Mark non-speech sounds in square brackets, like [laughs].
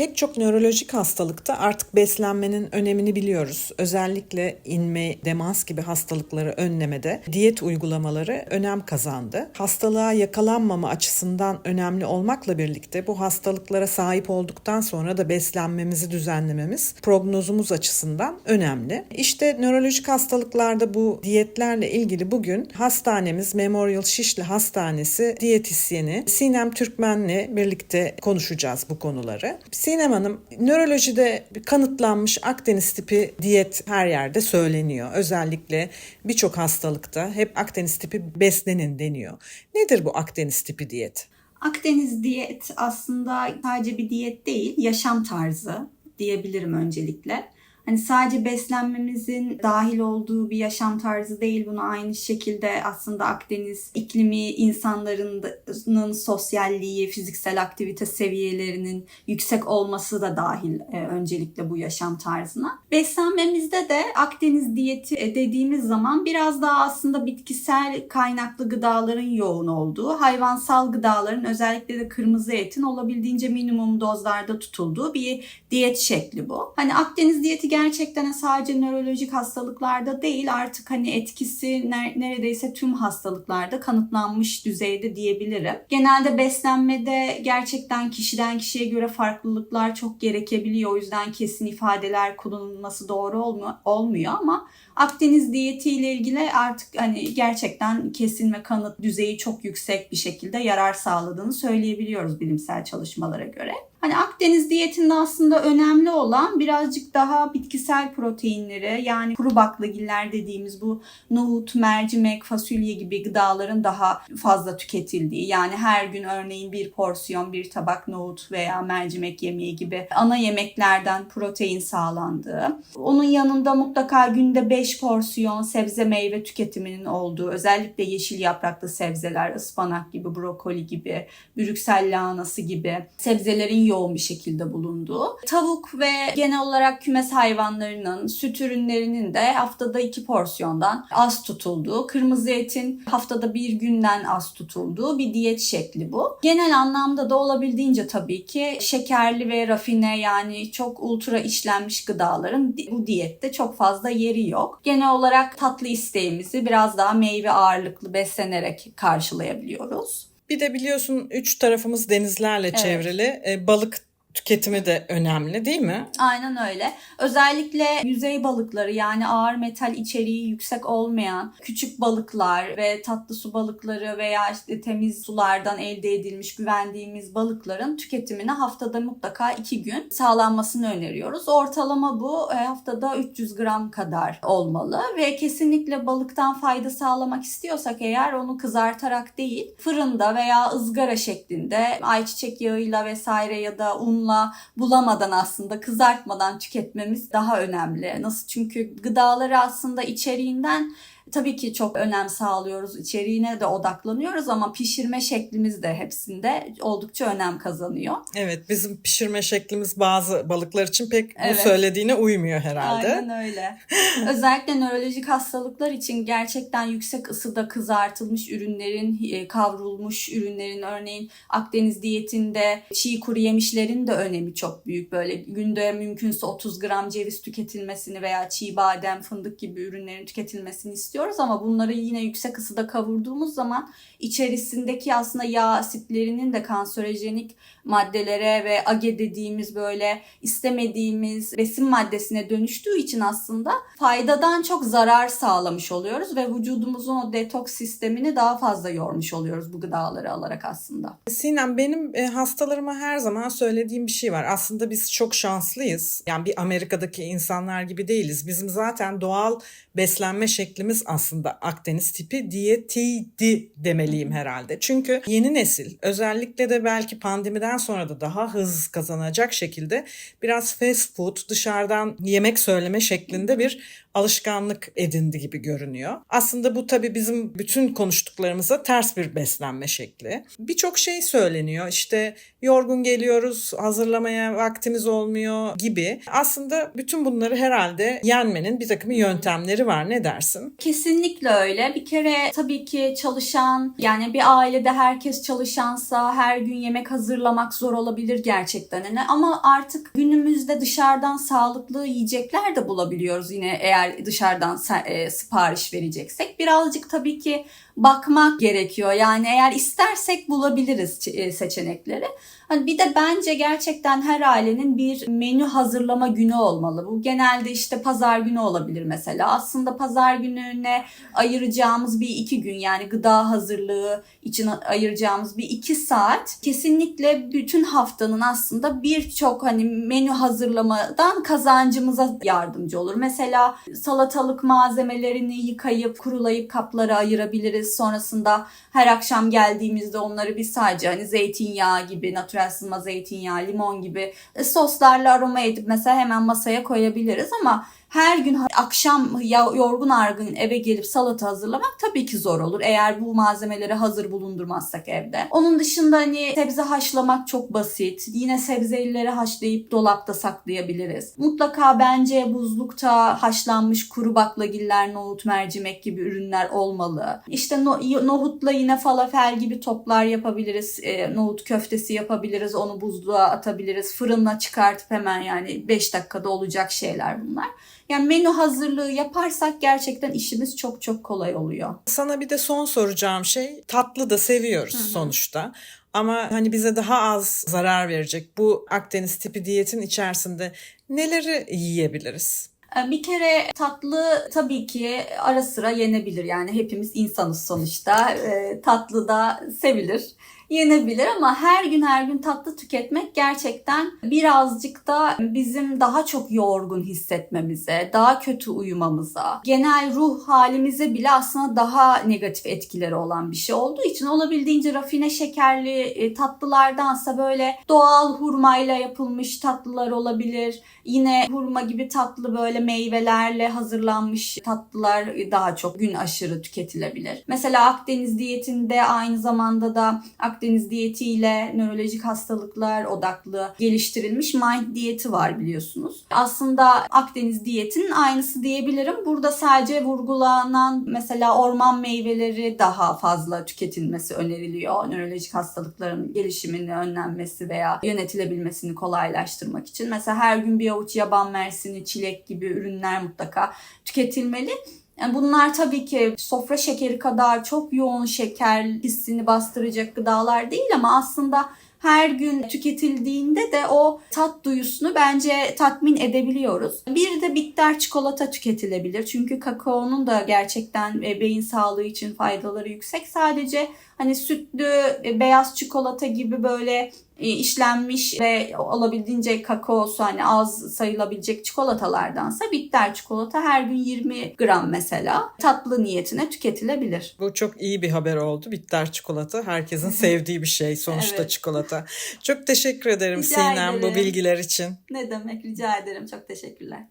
Pek çok nörolojik hastalıkta artık beslenmenin önemini biliyoruz. Özellikle inme, demans gibi hastalıkları önlemede diyet uygulamaları önem kazandı. Hastalığa yakalanmama açısından önemli olmakla birlikte bu hastalıklara sahip olduktan sonra da beslenmemizi düzenlememiz prognozumuz açısından önemli. İşte nörolojik hastalıklarda bu diyetlerle ilgili bugün hastanemiz Memorial Şişli Hastanesi diyetisyeni Sinem Türkmen'le birlikte konuşacağız bu konuları. Hanım, nörolojide kanıtlanmış Akdeniz tipi diyet her yerde söyleniyor. Özellikle birçok hastalıkta hep Akdeniz tipi beslenin deniyor. Nedir bu Akdeniz tipi diyet? Akdeniz diyet aslında sadece bir diyet değil, yaşam tarzı diyebilirim öncelikle. Hani sadece beslenmemizin dahil olduğu bir yaşam tarzı değil. Bunu aynı şekilde aslında Akdeniz iklimi insanların sosyalliği, fiziksel aktivite seviyelerinin yüksek olması da dahil e, öncelikle bu yaşam tarzına. Beslenmemizde de Akdeniz diyeti e, dediğimiz zaman biraz daha aslında bitkisel kaynaklı gıdaların yoğun olduğu, hayvansal gıdaların özellikle de kırmızı etin olabildiğince minimum dozlarda tutulduğu bir diyet şekli bu. Hani Akdeniz diyeti gerçekten sadece nörolojik hastalıklarda değil artık hani etkisi neredeyse tüm hastalıklarda kanıtlanmış düzeyde diyebilirim. Genelde beslenmede gerçekten kişiden kişiye göre farklılıklar çok gerekebiliyor. O yüzden kesin ifadeler kullanılması doğru olmuyor ama Akdeniz diyeti ile ilgili artık hani gerçekten kesin ve kanıt düzeyi çok yüksek bir şekilde yarar sağladığını söyleyebiliyoruz bilimsel çalışmalara göre. Hani Akdeniz diyetinde aslında önemli olan birazcık daha bitkisel proteinleri yani kuru baklagiller dediğimiz bu nohut, mercimek, fasulye gibi gıdaların daha fazla tüketildiği yani her gün örneğin bir porsiyon bir tabak nohut veya mercimek yemeği gibi ana yemeklerden protein sağlandığı. Onun yanında mutlaka günde 5 porsiyon sebze meyve tüketiminin olduğu özellikle yeşil yapraklı sebzeler, ıspanak gibi, brokoli gibi, brüksel lahanası gibi sebzelerin yoğun bir şekilde bulunduğu. Tavuk ve genel olarak kümes hayvanlarının süt ürünlerinin de haftada iki porsiyondan az tutulduğu, kırmızı etin haftada bir günden az tutulduğu bir diyet şekli bu. Genel anlamda da olabildiğince tabii ki şekerli ve rafine yani çok ultra işlenmiş gıdaların bu diyette çok fazla yeri yok. Genel olarak tatlı isteğimizi biraz daha meyve ağırlıklı beslenerek karşılayabiliyoruz. Bir de biliyorsun üç tarafımız denizlerle Evet. çevrili. E, balık tüketimi de önemli değil mi? Aynen öyle. Özellikle yüzey balıkları yani ağır metal içeriği yüksek olmayan küçük balıklar ve tatlı su balıkları veya işte temiz sulardan elde edilmiş güvendiğimiz balıkların tüketimini haftada mutlaka iki gün sağlanmasını öneriyoruz. Ortalama bu e, haftada 300 gram kadar olmalı ve kesinlikle balıktan fayda sağlamak istiyorsak eğer onu kızartarak değil fırında veya ızgara şeklinde ayçiçek yağıyla vesaire ya da un unla bulamadan aslında kızartmadan tüketmemiz daha önemli. Nasıl? Çünkü gıdaları aslında içeriğinden tabii ki çok önem sağlıyoruz. İçeriğine de odaklanıyoruz ama pişirme şeklimiz de hepsinde oldukça önem kazanıyor. Evet bizim pişirme şeklimiz bazı balıklar için pek Evet. bu söylediğine uymuyor herhalde. Aynen öyle. Özellikle nörolojik hastalıklar için gerçekten yüksek ısıda kızartılmış ürünlerin, e, kavrulmuş ürünlerin örneğin Akdeniz diyetinde çiğ kuru yemişlerin de önemi çok büyük. Böyle günde mümkünse 30 gram ceviz tüketilmesini veya çiğ badem, fındık gibi ürünlerin tüketilmesini istiyoruz ama bunları yine yüksek ısıda kavurduğumuz zaman içerisindeki aslında yağ asitlerinin de kanserojenik maddelere ve age dediğimiz böyle istemediğimiz besin maddesine dönüştüğü için aslında faydadan çok zarar sağlamış oluyoruz ve vücudumuzun o detoks sistemini daha fazla yormuş oluyoruz bu gıdaları alarak aslında. Sinem benim e, hastalarıma her zaman söylediğim bir şey var. Aslında biz çok şanslıyız. Yani bir Amerika'daki insanlar gibi değiliz. Bizim zaten doğal beslenme şeklimiz aslında Akdeniz tipi diyetiydi demeliyim herhalde. Çünkü yeni nesil özellikle de belki pandemiden sonra da daha hız kazanacak şekilde biraz fast food dışarıdan yemek söyleme şeklinde bir alışkanlık edindi gibi görünüyor. Aslında bu tabii bizim bütün konuştuklarımıza ters bir beslenme şekli. Birçok şey söyleniyor. İşte yorgun geliyoruz, hazırlamaya vaktimiz olmuyor gibi. Aslında bütün bunları herhalde yenmenin bir takım yöntemleri var. Ne dersin? Kesinlikle öyle. Bir kere tabii ki çalışan yani bir ailede herkes çalışansa her gün yemek hazırlamak zor olabilir gerçekten. Yani ama artık günümüzde dışarıdan sağlıklı yiyecekler de bulabiliyoruz yine eğer dışarıdan se- e, sipariş vereceksek. Birazcık tabii ki bakmak gerekiyor. Yani eğer istersek bulabiliriz e, seçenekleri. Hani bir de bence gerçekten her ailenin bir menü hazırlama günü olmalı. Bu genelde işte pazar günü olabilir mesela. Aslında pazar gününe ayıracağımız bir iki gün yani gıda hazırlığı için ayıracağımız bir iki saat kesinlikle bütün haftanın aslında birçok hani menü hazırlamadan kazancımıza yardımcı olur. Mesela salatalık malzemelerini yıkayıp kurulayıp kaplara ayırabiliriz. Sonrasında her akşam geldiğimizde onları bir sadece hani zeytinyağı gibi, natürel sızma zeytinyağı, limon gibi e, soslarla aroma edip mesela hemen masaya koyabiliriz ama her gün akşam yorgun argın eve gelip salata hazırlamak tabii ki zor olur. Eğer bu malzemeleri hazır bulundurmazsak evde. Onun dışında hani sebze haşlamak çok basit. Yine sebzeleri haşlayıp dolapta saklayabiliriz. Mutlaka bence buzlukta haşlanmış kuru baklagiller, nohut, mercimek gibi ürünler olmalı. İşte no- nohutla yine falafel gibi toplar yapabiliriz. E, nohut köftesi yapabiliriz. Onu buzluğa atabiliriz. Fırına çıkartıp hemen yani 5 dakikada olacak şeyler bunlar. Yani menü hazırlığı yaparsak gerçekten işimiz çok çok kolay oluyor. Sana bir de son soracağım şey tatlı da seviyoruz sonuçta. Ama hani bize daha az zarar verecek bu Akdeniz tipi diyetin içerisinde neleri yiyebiliriz? Ee, Bir kere tatlı tabii ki ara sıra yenebilir. Yani hepimiz insanız sonuçta. Ee, Tatlı da sevilir. Yenebilir ama her gün her gün tatlı tüketmek gerçekten birazcık da bizim daha çok yorgun hissetmemize, daha kötü uyumamıza, genel ruh halimize bile aslında daha negatif etkileri olan bir şey olduğu için olabildiğince rafine şekerli e, tatlılardansa böyle doğal hurmayla yapılmış tatlılar olabilir. Yine hurma gibi tatlı böyle meyvelerle hazırlanmış tatlılar daha çok gün aşırı tüketilebilir. Mesela Akdeniz diyetinde aynı zamanda da Akdeniz diyetiyle nörolojik hastalıklar odaklı geliştirilmiş Mind diyeti var biliyorsunuz. Aslında Akdeniz diyetinin aynısı diyebilirim. Burada sadece vurgulanan mesela orman meyveleri daha fazla tüketilmesi öneriliyor. Nörolojik hastalıkların gelişimini önlenmesi veya yönetilebilmesini kolaylaştırmak için. Mesela her gün bir avuç yaban mersini, çilek gibi ürünler mutlaka tüketilmeli. Yani bunlar tabii ki sofra şekeri kadar çok yoğun şeker hissini bastıracak gıdalar değil ama aslında her gün tüketildiğinde de o tat duyusunu bence tatmin edebiliyoruz. Bir de bitter çikolata tüketilebilir. Çünkü kakaonun da gerçekten e, beyin sağlığı için faydaları yüksek. Sadece hani sütlü e, beyaz çikolata gibi böyle e, işlenmiş ve olabildiğince kakaosu hani az sayılabilecek çikolatalardansa bitter çikolata her gün 20 gram mesela tatlı niyetine tüketilebilir. Bu çok iyi bir haber oldu. Bitter çikolata herkesin [laughs] sevdiği bir şey sonuçta Evet. çikolata. Çok teşekkür ederim Rica Sinem bu ederim. bilgiler için. Ne demek rica ederim çok teşekkürler.